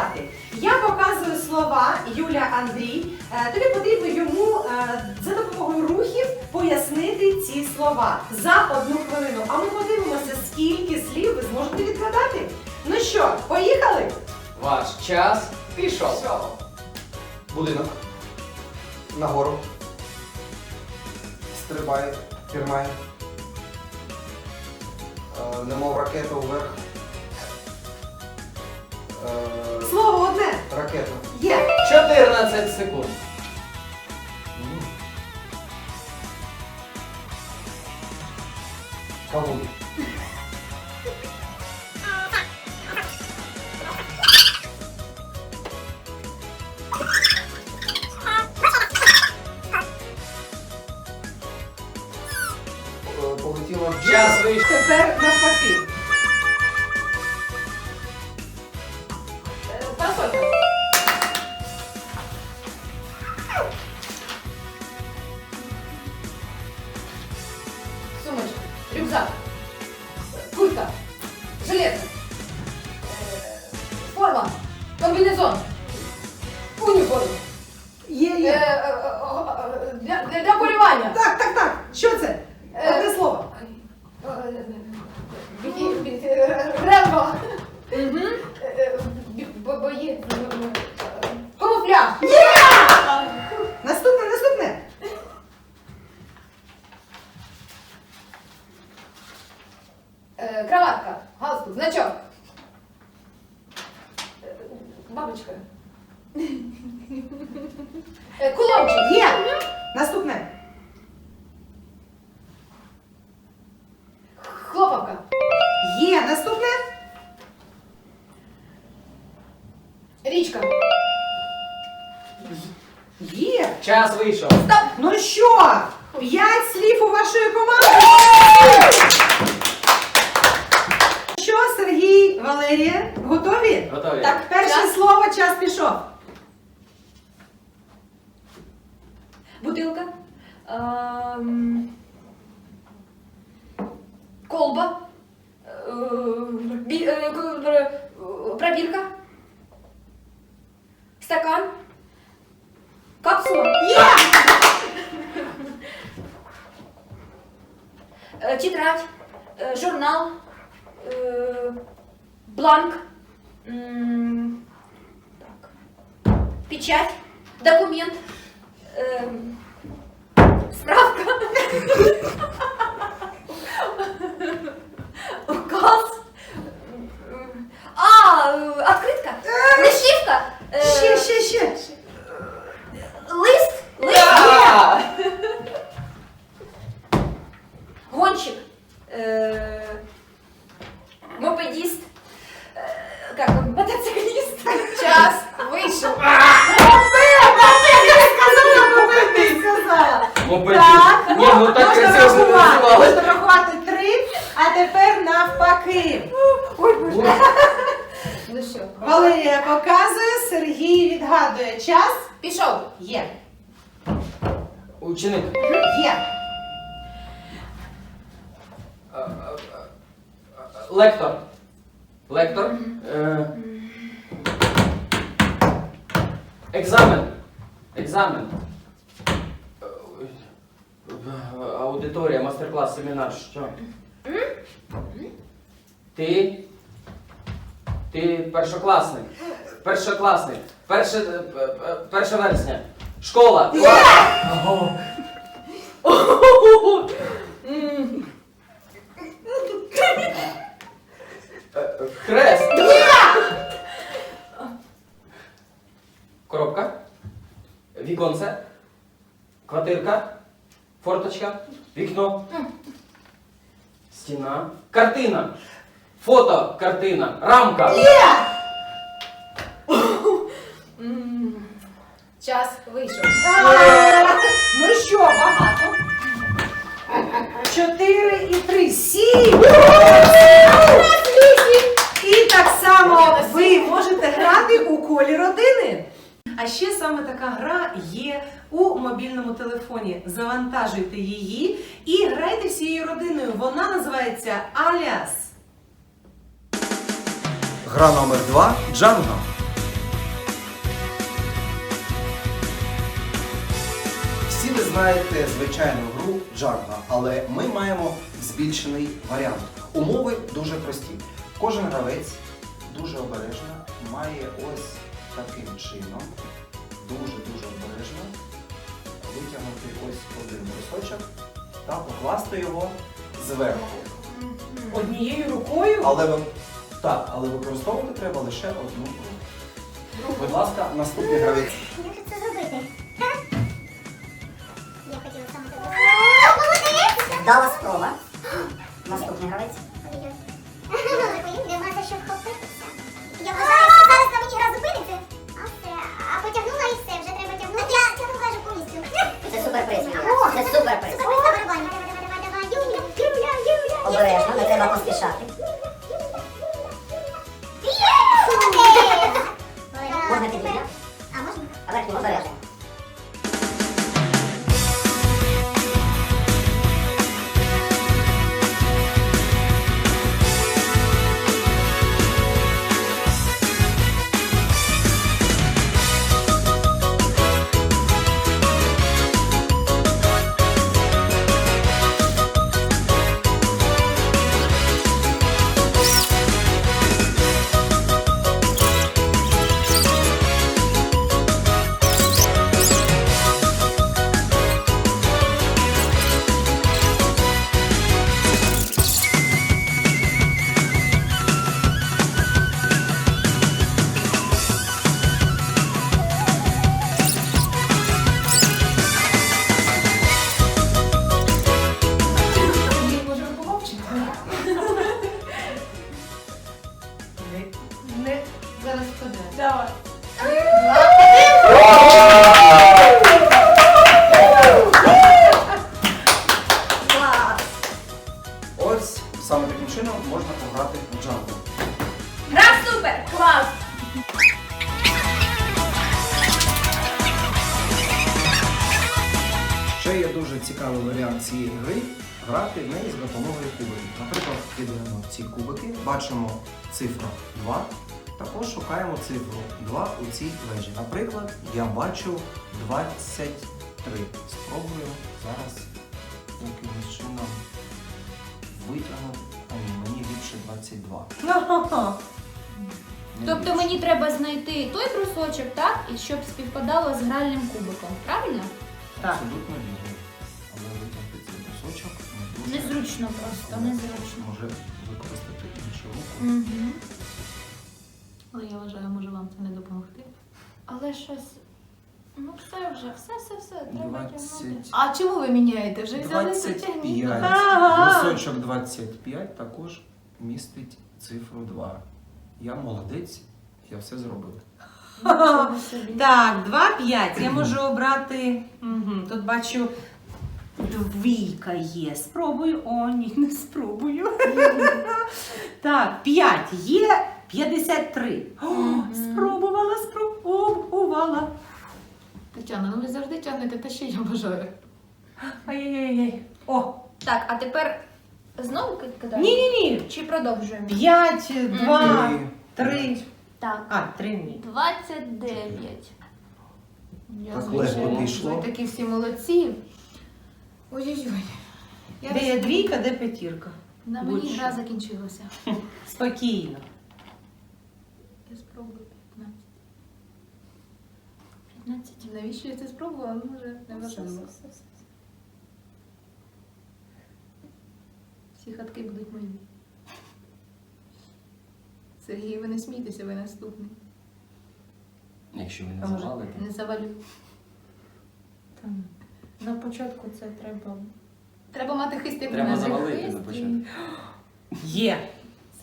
грати. Я показую слова Юля Андрій. Е, Тобі потрібно йому е, за допомогою рухів пояснити ці слова за одну хвилину. А ми подивимося, скільки слів ви зможете відгадати. Ну що, поїхали? Ваш час пішов. Будинок. Нагору. Стрибає, пірмає. Е, немов ракета вверх. Е, Слово одне. ракета. Є. 14 секунд. Кавун. Рюкзак. Куртка. Жилет. Е, Форма. Комбінезон. Уніформ. Є, Е, є. е, е, Для, для, для полювання. Так, так, так. Що це? Бабочка. Е, Кулончик. Є. Наступне. Хлопавка. Є. Наступне. Річка. Є. Час вийшов. Ну що? П'ять слів у вашої команди. Валерія, готові? Готові? Так, перше Час. слово, час пішов. Бутилка. Ем, Валерія показує, Сергій відгадує. Час Пішов. є. Ученик. Є. Е, е, е, Лектор. Лектор. Е, Екзамен. Екзамен. Е, е, Аудиторія, мастер-клас, семінар. Що? Ти. Ти першокласник. Першокласник. Перше, е, е, перше вересня. Школа. Ого. Е, е, Хрест. Коробка. Віконце. Квартирка. Форточка. Вікно. Стіна. Картина. Фото. Картина. Рамка. Час вийшов. Ну що, багато. Чотири і три. Сім. Вісім. Тобто ви можете грати у колі родини. А ще саме така гра є у мобільному телефоні. Завантажуйте її і грайте всією родиною. Вона називається Аліас. Гра номер два Джанга. Всі ви знаєте звичайну гру Джанга, але ми маємо збільшений варіант. Умови дуже прості. Кожен гравець дуже обережно має ось таким чином, дуже-дуже обережно витягнути ось один брусочок та покласти його зверху. Однією рукою. Але ви так, але використовувати треба лише одну руку. Будь ласка, наступний гравець. Як це зробити? Я хотіла саме тебе. Дала спроба. Наступний гравець. Нема за що вхопитися. Я вважаю, що зараз на мені гра зупиниться. А все, а потягнула і все, вже треба тягнути. Я тягну майже повністю. Це суперприз. Це суперприз. Суперприз на. Давай, давай, давай, давай. Юля, Юля, Юля. Обережно, не треба поспішати. Не, зараз. Давай. Ось саме таким чином можна пограти в джангу. Гра супер! Клас! Ще є дуже цікавий варіант цієї гри грати в неї з допомогою кубиків. Наприклад, кидаємо ці кубики, бачимо цифру 2, також шукаємо цифру 2 у цій вежі. Наприклад, я бачу 23. Спробую зараз якимось чином витягнути. А ні, мені ліпше 22. Ха-ха-ха. Не Тобто ліпше. мені треба знайти той брусочок, так? І щоб співпадало з гральним кубиком, правильно? Так. Абсолютно вірно. Але витягти цей брусочок не дуже Незручно просто, незручно. може використати. Угу. Але я вважаю, може вам це не допомогти. Але щось. Ну все вже, все, все, все, треба тягнути. 20, А чому ви міняєте? Вже взяли 25. Ага. Брусочок 25 також містить цифру 2. Я молодець, я все зробив. Нічого собі. Так, 2-5. Я можу обрати. Угу. Тут бачу. Двійка є. Спробую. О, ні, не спробую. так, 5 є 53. О, спробувала, спробувала. Тетяна, ну ви завжди тягнете те, що я бажаю. Ай-яй-яй. О, Так, а тепер знову кидаємо? ні, ні, ні. Чи продовжуємо? 5, 2, Три. 3. Так, А, 3 ні. 29. Я Так легко пішло. Ви такі всі молодці. Ой-ой-ой. Я Де є роз- двійка, де п'ятірка. На мені Будь-що. гра закінчилася. Спокійно. Я спробую 15. 15. Навіщо я це спробувала? Може, не важливо. Всі хатки будуть мої. Сергій, ви не смійтеся, ви наступний. Якщо ви А не може, завалите. Не завалю. Там. На початку це треба. Треба мати хист, як Треба мене. завалити Хист на і- початку. Є.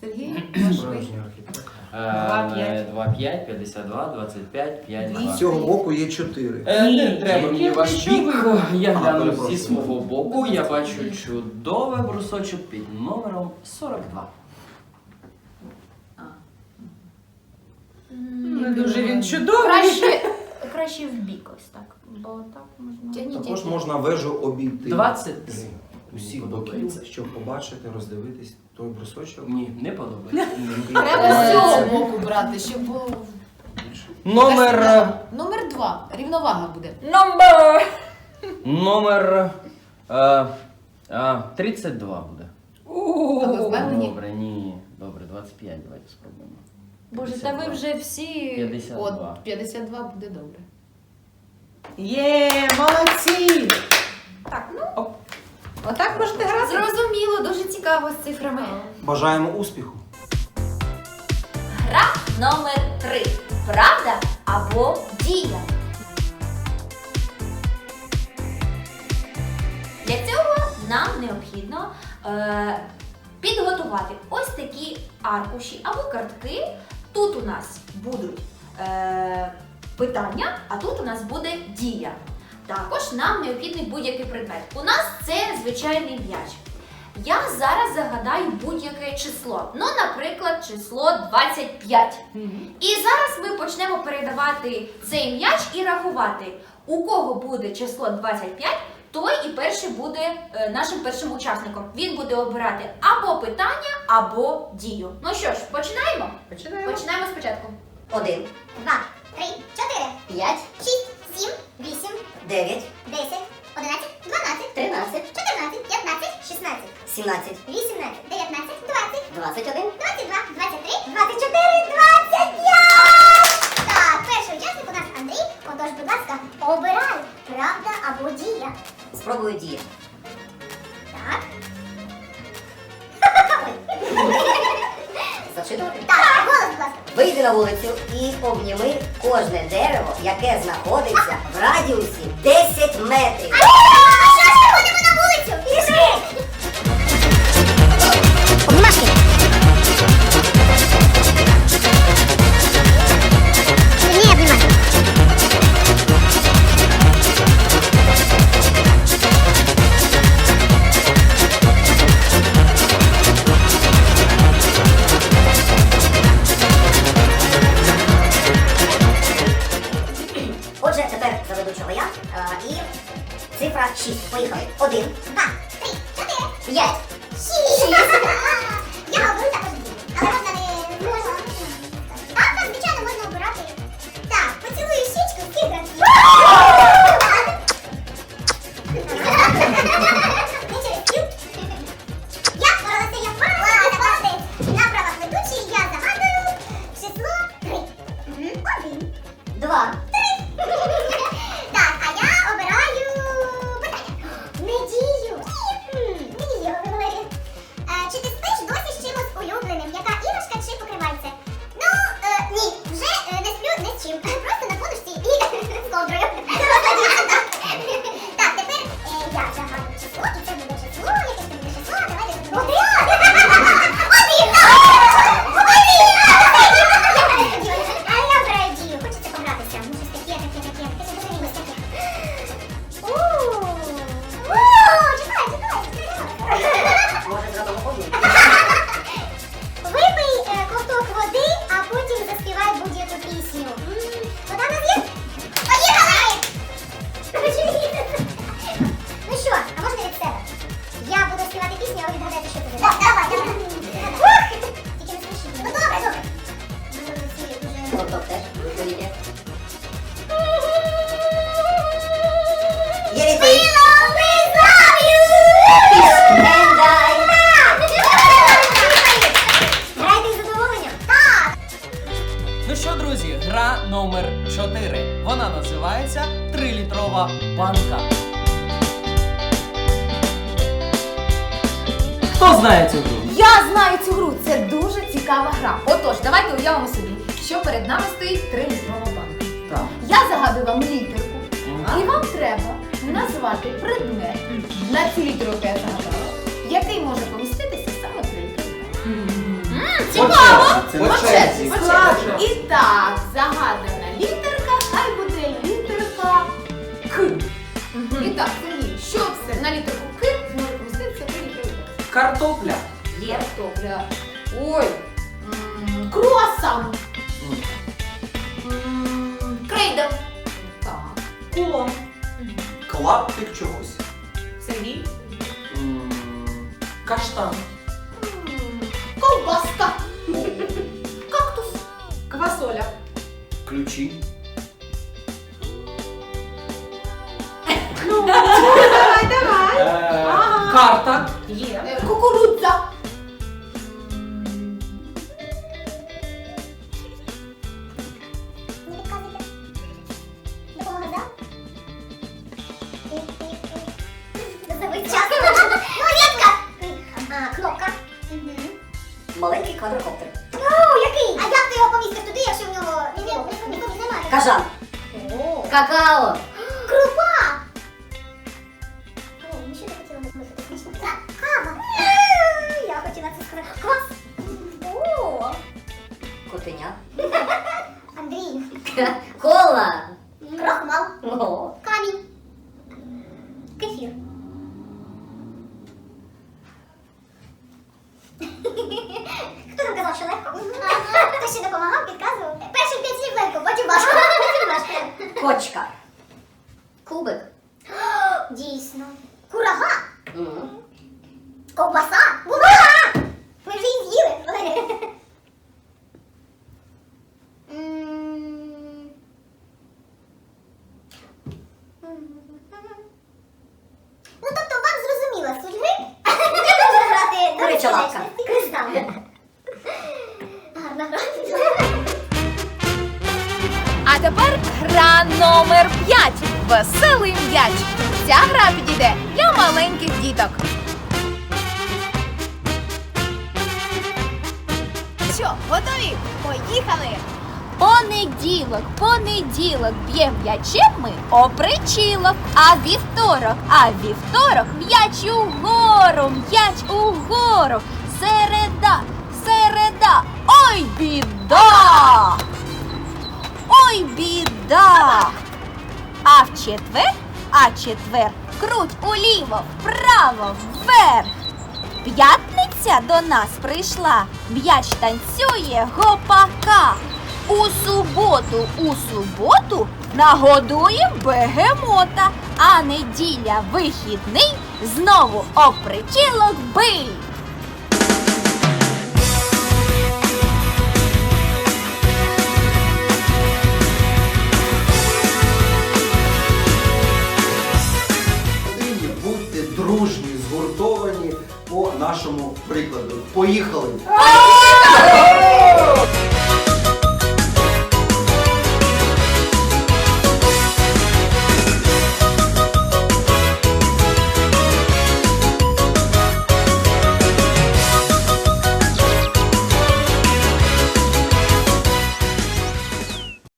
Сергій, ваш вихід. Справжній архітектор. Два, Е, п'ять. 2, 5, 52, 25, 5, 2. З цього боку є 4. Е, Ні, не треба тільки мені ваш що бік. ви? Я А, гляну перепрошую. зі свого боку. Я бачу чудовий брусочок під номером 42. Не дуже він чудовий. Краще, краще в бік ось так. Бо так можна. Тягніть. Також можна вежу обійти 23. з усіх боків, подобається. щоб побачити, роздивитись той брусочок. Ні, не подобається. Треба з цього боку брати, щоб було. Номер. е, Номер два. Рівновага буде. Номер! Номер. е, е, 32 буде. А ви впевнені? Добре, ні. Добре, 25, давайте спробуємо. Боже, та ви вже всі. 52. 52 буде добре. Є, молодці! Так, ну Отак можете грати. зрозуміло, дуже цікаво з цифрами. Бажаємо успіху! Гра номер 3. Правда або дія. Для цього нам необхідно е, підготувати ось такі аркуші або картки. Тут у нас будуть е, питання, а тут у нас буде дія. Також нам необхідний будь-який предмет. У нас це звичайний м'яч. Я зараз загадаю будь-яке число. Ну, наприклад, число 25. І зараз ми почнемо передавати цей м'яч і рахувати. У кого буде число 25, той і перший буде е, нашим першим учасником. Він буде обирати або питання, або дію. Ну що ж, починаємо? Починаємо. Починаємо спочатку. Один, Два, три, чотири, п'ять, шість, сім, вісім, дев'ять, десять, одинадцять, дванадцять, тринадцять, чотирнадцять, п'ятнадцять, шістнадцять, сімнадцять, вісімнадцять, дев'ятнадцять, двадцять, двадцять один, двадцять два, двадцять три, двадцять чотири, двадцять п'ять! Так, перший учасник у нас Андрій. Отож, будь ласка, обирай, правда або дія. спробую дія. Зачитувати? Так. Вийди на вулицю і обніми кожне дерево, яке знаходиться в радіусі 10 метрів. Поїхали. Один, Два, три, чотири, п'ять, шість. Я оберу також. Але можна не можна. Так, так, звичайно, можна обирати. Так, поцілую щічку всіх разів. Я впоралася, я впоралася. На правах ведучої я загадую число три. Один. два, номер 4. Вона називається Трилітрова банка. Хто знає цю гру? Я знаю цю гру, це дуже цікава гра. Отож, давайте уявимо собі, що перед нами стоїть трилітрова банка. Так. Я загадую вам літерку, і вам треба назвати предмет на цю літеру, яку я загадала, який може Цікаво! По черзі, черзі. по черзі. І так, загадана літерка, хай буде літерка К. І так, Сергій, що це на літерку К може поміститися в? Картопля. Є картопля. Ой. м, Круасан. Давидо. Так. Кулон. Клаптик чогось. Сергій. М, Каштан. Ковбаска. Квасоля. Ключі. Ну, Котеня. Андрій. Кола. Крохмал. О. номер 5. Веселий м'яч. Ця гра підійде для маленьких діток. Що, готові? Поїхали! Понеділок, понеділок б'є м'ячем о причілок, а вівторок, а вівторок м'яч угору, м'яч угору, середа, середа, ой біда! Ой, біда! А в четвер, а четвер круть уліво, вправо, вверх. П'ятниця до нас прийшла, м'яч танцює гопака. У суботу, у суботу нагодуєм бегемота, а неділя вихідний знову об причілок бий. Поїхали!